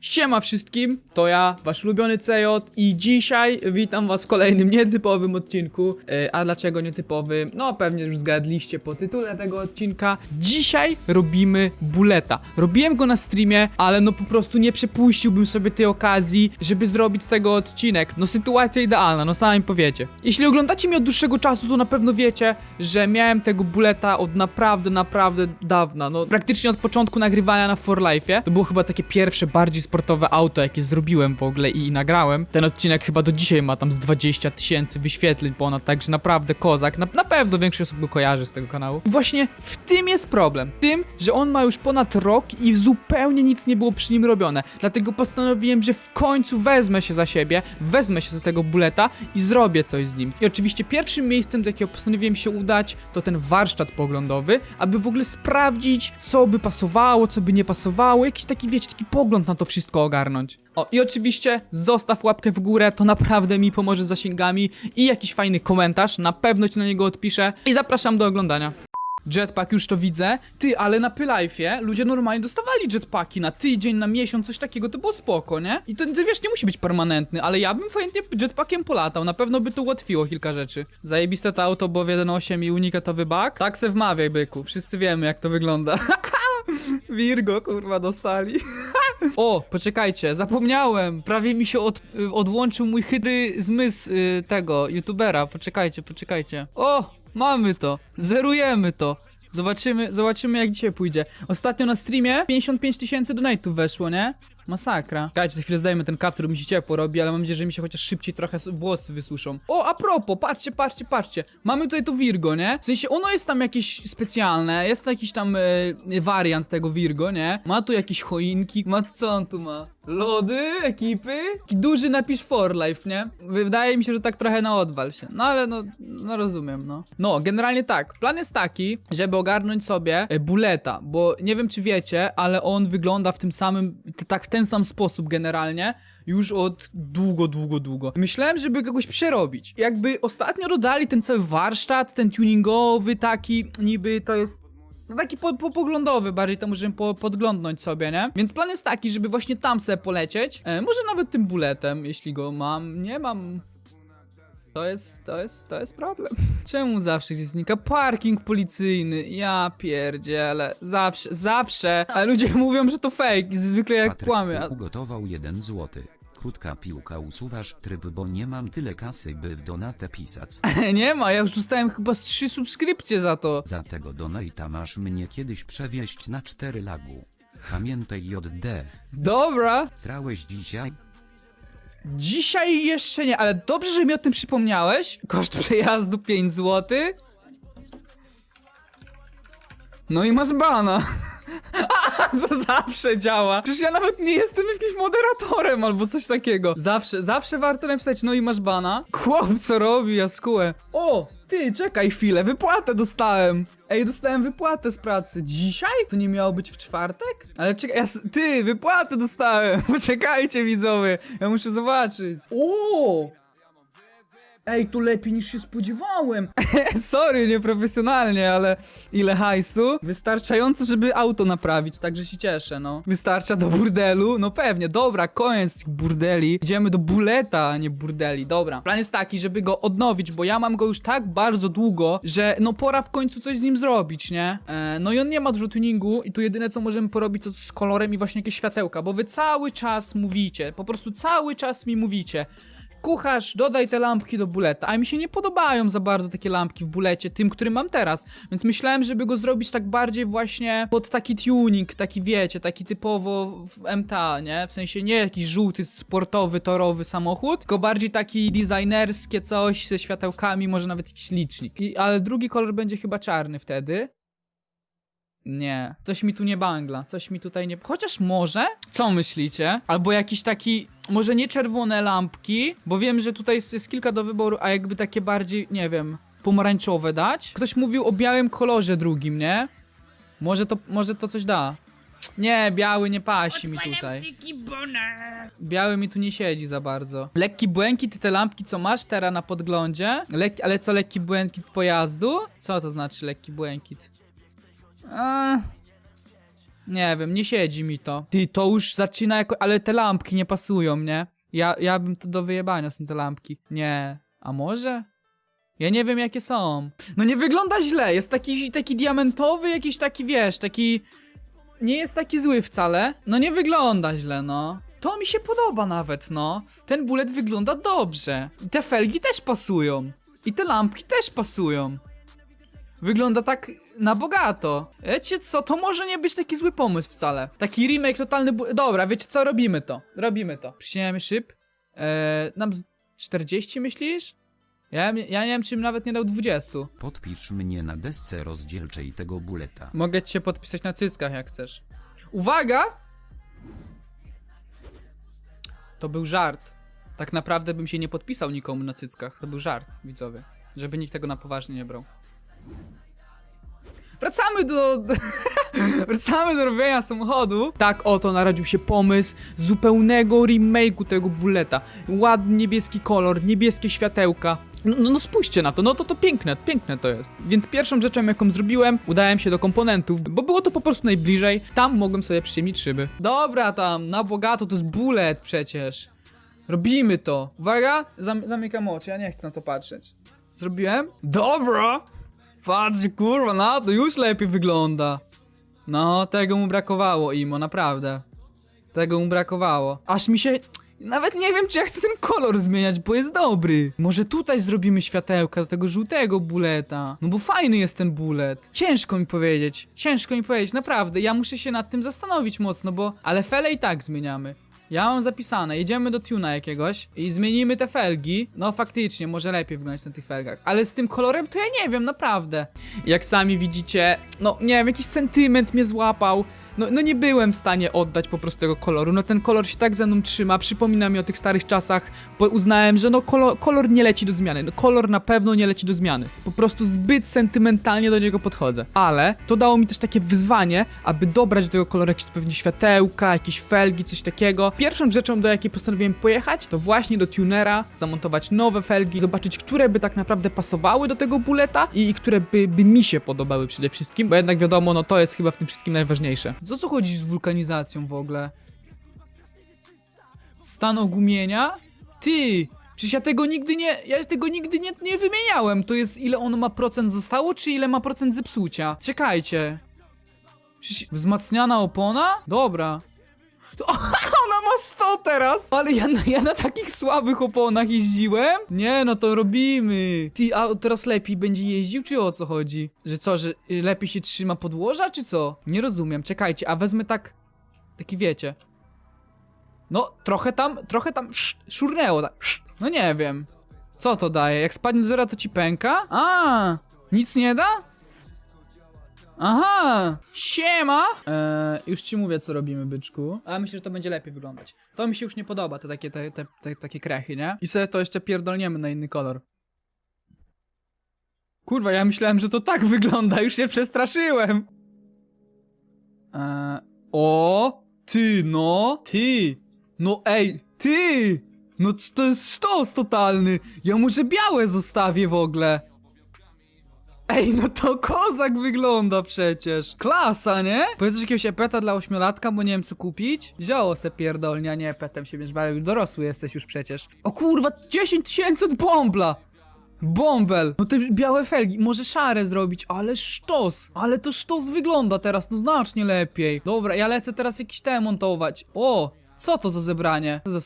Siema wszystkim, to ja, wasz ulubiony CJ i dzisiaj witam was w kolejnym nietypowym odcinku. E, A dlaczego nietypowym? No pewnie już zgadliście po tytule tego odcinka. Dzisiaj robimy buleta. Robiłem go na streamie, ale no po prostu nie przepuściłbym sobie tej okazji, żeby zrobić z tego odcinek. No sytuacja idealna, no sami powiecie. Jeśli oglądacie mnie od dłuższego czasu, to na pewno wiecie, że miałem tego buleta od naprawdę, naprawdę dawna. No praktycznie od początku nagrywania na For Life'ie. To było chyba takie pierwsze, bardziej sportowe auto, jakie zrobiłem w ogóle i nagrałem. Ten odcinek chyba do dzisiaj ma tam z 20 tysięcy wyświetleń ponad, także naprawdę kozak. Na, na pewno większość osób go kojarzy z tego kanału. I właśnie w tym jest problem. Tym, że on ma już ponad rok i zupełnie nic nie było przy nim robione. Dlatego postanowiłem, że w końcu wezmę się za siebie, wezmę się za tego buleta i zrobię coś z nim. I oczywiście pierwszym miejscem, do jakiego postanowiłem się udać, to ten warsztat poglądowy, aby w ogóle sprawdzić, co by pasowało, co by nie pasowało, jakiś taki, wiecie, taki pogląd na to wszystko ogarnąć. O, i oczywiście zostaw łapkę w górę, to naprawdę mi pomoże z zasięgami i jakiś fajny komentarz, na pewno ci na niego odpiszę i zapraszam do oglądania. Jetpack już to widzę. Ty, ale na Pylife'ie ludzie normalnie dostawali jetpacki na tydzień, na miesiąc, coś takiego, to było spoko, nie? I to, to wiesz, nie musi być permanentny, ale ja bym chętnie jetpackiem polatał, na pewno by to ułatwiło kilka rzeczy. Zajebiste to auto, bo w 1.8 i unikatowy bug. Tak se wmawiaj, byku, wszyscy wiemy jak to wygląda. Virgo, kurwa, dostali. O, poczekajcie, zapomniałem. Prawie mi się od, y, odłączył mój chytry zmysł y, tego youtubera. Poczekajcie, poczekajcie. O, mamy to. Zerujemy to. Zobaczymy, zobaczymy jak dzisiaj pójdzie. Ostatnio na streamie 55 tysięcy donate'ów weszło, nie? Masakra. Czekajcie, za chwilę zdajemy ten kaptur, mi się ciepło robi, ale mam nadzieję, że mi się chociaż szybciej trochę włosy wysuszą. O, a propos, patrzcie, patrzcie, patrzcie. Mamy tutaj to Virgo, nie? W sensie ono jest tam jakieś specjalne, jest jakiś tam e, wariant tego Virgo, nie? Ma tu jakieś choinki, ma co on tu ma? Lody, ekipy? Duży napis for life, nie? Wydaje mi się, że tak trochę na odwal się. No ale no, no rozumiem, no. No, generalnie tak. Plan jest taki, żeby ogarnąć sobie e, buleta, bo nie wiem czy wiecie, ale on wygląda w tym samym, tak w ten sam sposób generalnie już od długo, długo, długo. Myślałem, żeby kogoś przerobić. Jakby ostatnio dodali ten cały warsztat, ten tuningowy taki, niby to jest no taki po, po, poglądowy, bardziej to możemy po, podglądnąć sobie, nie? Więc plan jest taki, żeby właśnie tam sobie polecieć. E, może nawet tym buletem, jeśli go mam. Nie mam. To jest, to jest, to jest problem. Czemu zawsze gdzieś znika parking policyjny? Ja pierdzielę. Zawsze, zawsze. Ale ludzie mówią, że to fake i zwykle jak Patryk kłamie. A... ugotował 1 złoty. Krótka piłka usuwasz tryb, bo nie mam tyle kasy, by w donatę pisać. Nie ma, ja już dostałem chyba z trzy subskrypcje za to. Za tego donata masz mnie kiedyś przewieźć na 4 lagu. Pamiętaj JD. Dobra. Strałeś dzisiaj? Dzisiaj jeszcze nie, ale dobrze, że mi o tym przypomniałeś. Koszt przejazdu 5 zł. No i masz bana. Co zawsze działa. Przecież ja nawet nie jestem jakimś moderatorem albo coś takiego. Zawsze, zawsze warto napisać, no i masz bana. Chłop, co robi, jaskułę. O, ty, czekaj chwilę, wypłatę dostałem. Ej, dostałem wypłatę z pracy. Dzisiaj? To nie miało być w czwartek? Ale czekaj, ja, ty, wypłatę dostałem. Poczekajcie, widzowie, ja muszę zobaczyć. O! Ej, tu lepiej niż się spodziewałem. Sorry, nieprofesjonalnie, ale ile hajsu? Wystarczająco, żeby auto naprawić, także się cieszę, no. Wystarcza do burdelu? No pewnie, dobra, koniec tych burdeli. Idziemy do buleta, a nie burdeli, dobra. Plan jest taki, żeby go odnowić, bo ja mam go już tak bardzo długo, że no pora w końcu coś z nim zrobić, nie? E, no i on nie ma dużo tuningu i tu jedyne co możemy porobić to z kolorem i właśnie jakieś światełka, bo wy cały czas mówicie, po prostu cały czas mi mówicie. Kucharz, dodaj te lampki do buleta. A mi się nie podobają za bardzo takie lampki w bulecie, tym, który mam teraz. Więc myślałem, żeby go zrobić tak bardziej właśnie pod taki tuning, taki wiecie, taki typowo MTA, nie? W sensie nie jakiś żółty, sportowy, torowy samochód, tylko bardziej taki designerskie coś ze światełkami, może nawet jakiś licznik. I, ale drugi kolor będzie chyba czarny wtedy. Nie, coś mi tu nie bangla, coś mi tutaj nie. Chociaż może? Co myślicie? Albo jakiś taki. Może nie czerwone lampki, bo wiem, że tutaj jest, jest kilka do wyboru, a jakby takie bardziej, nie wiem, pomarańczowe dać? Ktoś mówił o białym kolorze drugim, nie? Może to, może to coś da. Nie, biały nie pasi mi tutaj. Biały mi tu nie siedzi za bardzo. Lekki błękit, te lampki co masz teraz na podglądzie? Lekki, ale co lekki błękit pojazdu? Co to znaczy lekki błękit? A, Nie wiem, nie siedzi mi to. Ty, to już zaczyna jako... Ale te lampki nie pasują, nie? Ja, ja bym to do wyjebania są te lampki. Nie. A może? Ja nie wiem jakie są. No nie wygląda źle, jest taki, taki diamentowy, jakiś taki, wiesz, taki... Nie jest taki zły wcale. No nie wygląda źle, no. To mi się podoba nawet, no. Ten bullet wygląda dobrze. I te felgi też pasują. I te lampki też pasują. Wygląda tak na bogato. Wiecie co, to może nie być taki zły pomysł wcale. Taki remake totalny bu- Dobra, wiecie co, robimy to. Robimy to. Przyciągniemy szyb. Eee, nam z 40 myślisz? Ja, ja nie wiem, czy bym nawet nie dał 20. Podpisz mnie na desce rozdzielczej tego buleta. Mogę cię podpisać na cyckach, jak chcesz. Uwaga! To był żart. Tak naprawdę bym się nie podpisał nikomu na cyckach. To był żart, widzowie. Żeby nikt tego na poważnie nie brał. Wracamy do... Wracamy do robienia samochodu. Tak oto narodził się pomysł zupełnego remake'u tego buleta. Ładny niebieski kolor, niebieskie światełka. No, no, no spójrzcie na to, no to to piękne, piękne to jest. Więc pierwszą rzeczą jaką zrobiłem, udałem się do komponentów, bo było to po prostu najbliżej. Tam mogłem sobie przyciemnić szyby. Dobra tam, na bogato, to jest bullet przecież. Robimy to. Uwaga, Zam zamykam oczy, ja nie chcę na to patrzeć. Zrobiłem? Dobra! Patrz, kurwa, na to już lepiej wygląda. No, tego mu brakowało, Imo, naprawdę. Tego mu brakowało. Aż mi się... Nawet nie wiem, czy ja chcę ten kolor zmieniać, bo jest dobry. Może tutaj zrobimy światełka do tego żółtego buleta. No bo fajny jest ten bulet. Ciężko mi powiedzieć. Ciężko mi powiedzieć, naprawdę. Ja muszę się nad tym zastanowić mocno, bo... Ale fele i tak zmieniamy. Ja mam zapisane, jedziemy do tuna jakiegoś i zmienimy te felgi. No faktycznie, może lepiej wyglądać na tych felgach. Ale z tym kolorem to ja nie wiem, naprawdę. Jak sami widzicie, no nie wiem, jakiś sentyment mnie złapał. No, no nie byłem w stanie oddać po prostu tego koloru. No ten kolor się tak ze mną trzyma, przypomina mi o tych starych czasach, bo uznałem, że no kolor, kolor nie leci do zmiany. No kolor na pewno nie leci do zmiany. Po prostu zbyt sentymentalnie do niego podchodzę. Ale to dało mi też takie wyzwanie, aby dobrać do tego koloru jakieś pewnie światełka, jakieś felgi, coś takiego. Pierwszą rzeczą, do jakiej postanowiłem pojechać, to właśnie do tunera, zamontować nowe felgi, zobaczyć, które by tak naprawdę pasowały do tego buleta i, i które by, by mi się podobały przede wszystkim, bo jednak wiadomo, no to jest chyba w tym wszystkim najważniejsze. Co co chodzi z wulkanizacją w ogóle? Stan ogumienia? Ty! Przecież ja tego nigdy nie. Ja tego nigdy nie, nie wymieniałem. To jest ile on ma procent zostało, czy ile ma procent zepsucia? Czekajcie. Przecież wzmacniana opona? Dobra. To, ona ma 100 teraz! Ale ja, na- ja na takich słabych oponach jeździłem? Nie, no to robimy. Ty, a teraz lepiej będzie jeździł, czy o co chodzi? Że co, że lepiej się trzyma podłoża, czy co? Nie rozumiem, czekajcie, a wezmę tak... Taki wiecie. No, trochę tam, trochę tam sz, szurnęło, tak. No nie wiem. Co to daje? Jak spadnie do zera, to ci pęka? A, nic nie da? Aha! Siema! Eee, już ci mówię, co robimy, byczku. Ale myślę, że to będzie lepiej wyglądać. To mi się już nie podoba, te takie, te, te, te, takie krechy, nie? I sobie to jeszcze pierdolniemy na inny kolor. Kurwa, ja myślałem, że to tak wygląda, już się przestraszyłem. Eee, o! Ty, no! Ty! No ej, ty! No to jest sztos totalny! Ja może białe zostawię w ogóle. Ej, no to kozak wygląda przecież. Klasa, nie? Powiedz jakiegoś epeta dla ośmiolatka, bo nie wiem co kupić? Zioło se pierdolnia, nie epetem się będziesz bawił, dorosły jesteś już przecież. O kurwa, 10 tysięcy od bombla! Bombel! No te białe felgi, może szare zrobić, ale sztos! Ale to sztos wygląda teraz, no znacznie lepiej. Dobra, ja lecę teraz jakiś te montować. O! Co to za zebranie? Za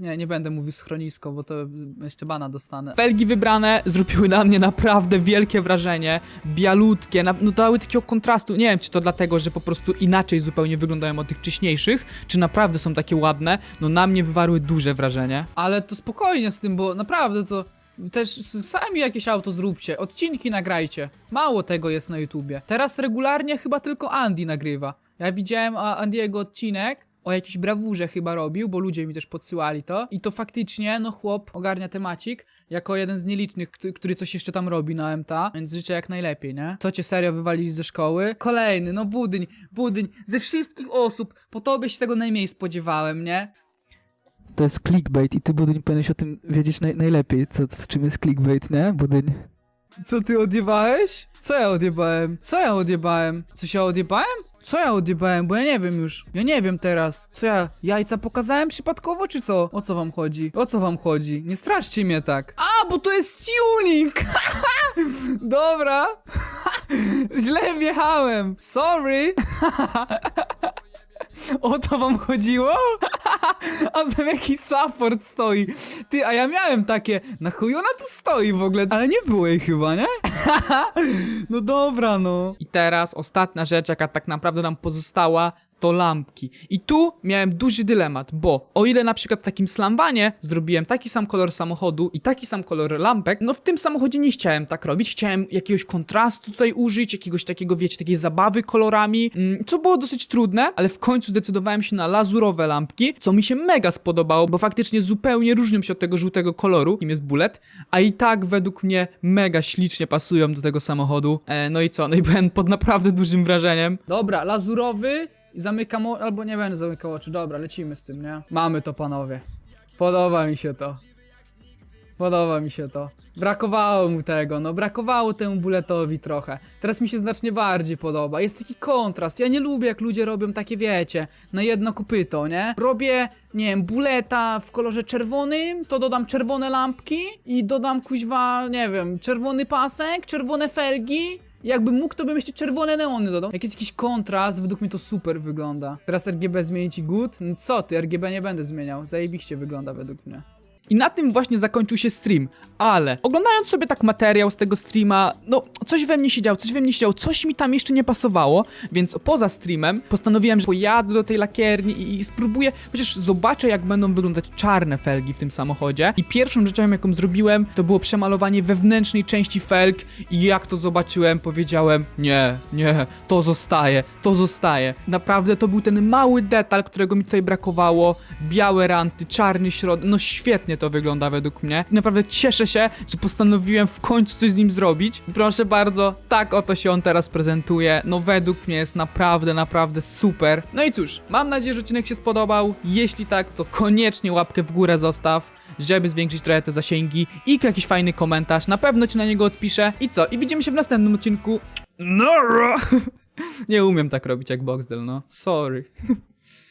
Nie, nie będę mówił schronisko, bo to jeszcze bana dostanę. Felgi wybrane zrobiły na mnie naprawdę wielkie wrażenie. Bialutkie, na, no dały takiego kontrastu. Nie wiem, czy to dlatego, że po prostu inaczej zupełnie wyglądają od tych wcześniejszych, czy naprawdę są takie ładne. No na mnie wywarły duże wrażenie. Ale to spokojnie z tym, bo naprawdę to... Też sami jakieś auto zróbcie, odcinki nagrajcie. Mało tego jest na YouTubie. Teraz regularnie chyba tylko Andy nagrywa. Ja widziałem Andiego odcinek, o jakiejś brawurze chyba robił, bo ludzie mi też podsyłali to. I to faktycznie, no chłop ogarnia temacik, jako jeden z nielicznych, który, coś jeszcze tam robi na MTA, więc życzę jak najlepiej, nie? Co cię serio wywalili ze szkoły? Kolejny, no budyń, budyń, ze wszystkich osób, po tobie się tego najmniej spodziewałem, nie? To jest clickbait i ty, Budyń, powinieneś o tym wiedzieć naj, najlepiej, co, z czym jest clickbait, nie, Budyń? Co ty odjebałeś? Co ja odjebałem? Co ja odjebałem? Coś ja odjebałem? Co ja odjebałem? Bo ja nie wiem już. Ja nie wiem teraz. Co ja, jajca pokazałem przypadkowo, czy co? O co wam chodzi? O co wam chodzi? Nie straszcie mnie tak. A, bo to jest tuning! Dobra. Źle wjechałem. Sorry. O to wam chodziło? A tam jakiś support stoi. Ty, a ja miałem takie, na chuj ona tu stoi w ogóle, ale nie było jej chyba, nie? no dobra, no. I teraz ostatnia rzecz, jaka tak naprawdę nam pozostała, to lampki. I tu miałem duży dylemat, bo o ile na przykład w takim slamwanie zrobiłem taki sam kolor samochodu i taki sam kolor lampek, no w tym samochodzie nie chciałem tak robić. Chciałem jakiegoś kontrastu tutaj użyć, jakiegoś takiego, wiecie, takiej zabawy kolorami, mm, co było dosyć trudne, ale w końcu zdecydowałem się na lazurowe lampki, co mi się mega spodobało, bo faktycznie zupełnie różnią się od tego żółtego koloru, kim jest bullet, a i tak według mnie mega ślicznie pasują do tego samochodu. E, no i co? No i byłem pod naprawdę dużym wrażeniem. Dobra, lazurowy, i zamykam o... albo nie będę zamykał oczu. Dobra, lecimy z tym, nie? Mamy to, panowie. Podoba mi się to. Podoba mi się to. Brakowało mu tego, no brakowało temu buletowi trochę. Teraz mi się znacznie bardziej podoba. Jest taki kontrast. Ja nie lubię jak ludzie robią takie, wiecie, na jedno kopyto, nie? Robię, nie wiem, buleta w kolorze czerwonym, to dodam czerwone lampki i dodam kuźwa, nie wiem, czerwony pasek, czerwone felgi. Jakbym mógł, to bym jeszcze czerwone neony dodał. Jak jest jakiś kontrast, według mnie to super wygląda. Teraz RGB zmienić i good? No co ty, RGB nie będę zmieniał. Zajebiście wygląda według mnie. I na tym właśnie zakończył się stream, ale oglądając sobie tak materiał z tego streama, no coś we mnie się działo, coś we mnie się działo, coś mi tam jeszcze nie pasowało, więc poza streamem postanowiłem, że pojadę do tej lakierni i, i spróbuję, chociaż zobaczę jak będą wyglądać czarne felgi w tym samochodzie. I pierwszą rzeczą jaką zrobiłem, to było przemalowanie wewnętrznej części felg i jak to zobaczyłem, powiedziałem nie, nie, to zostaje, to zostaje. Naprawdę to był ten mały detal, którego mi tutaj brakowało, białe ranty, czarny środek, no świetnie to wygląda według mnie. I naprawdę cieszę się, że postanowiłem w końcu coś z nim zrobić. Proszę bardzo, tak oto się on teraz prezentuje. No według mnie jest naprawdę, naprawdę super. No i cóż, mam nadzieję, że odcinek się spodobał. Jeśli tak, to koniecznie łapkę w górę zostaw, żeby zwiększyć trochę te zasięgi i jakiś fajny komentarz. Na pewno ci na niego odpiszę. I co? I widzimy się w następnym odcinku. No! Nie umiem tak robić jak Boxdel, no. Sorry.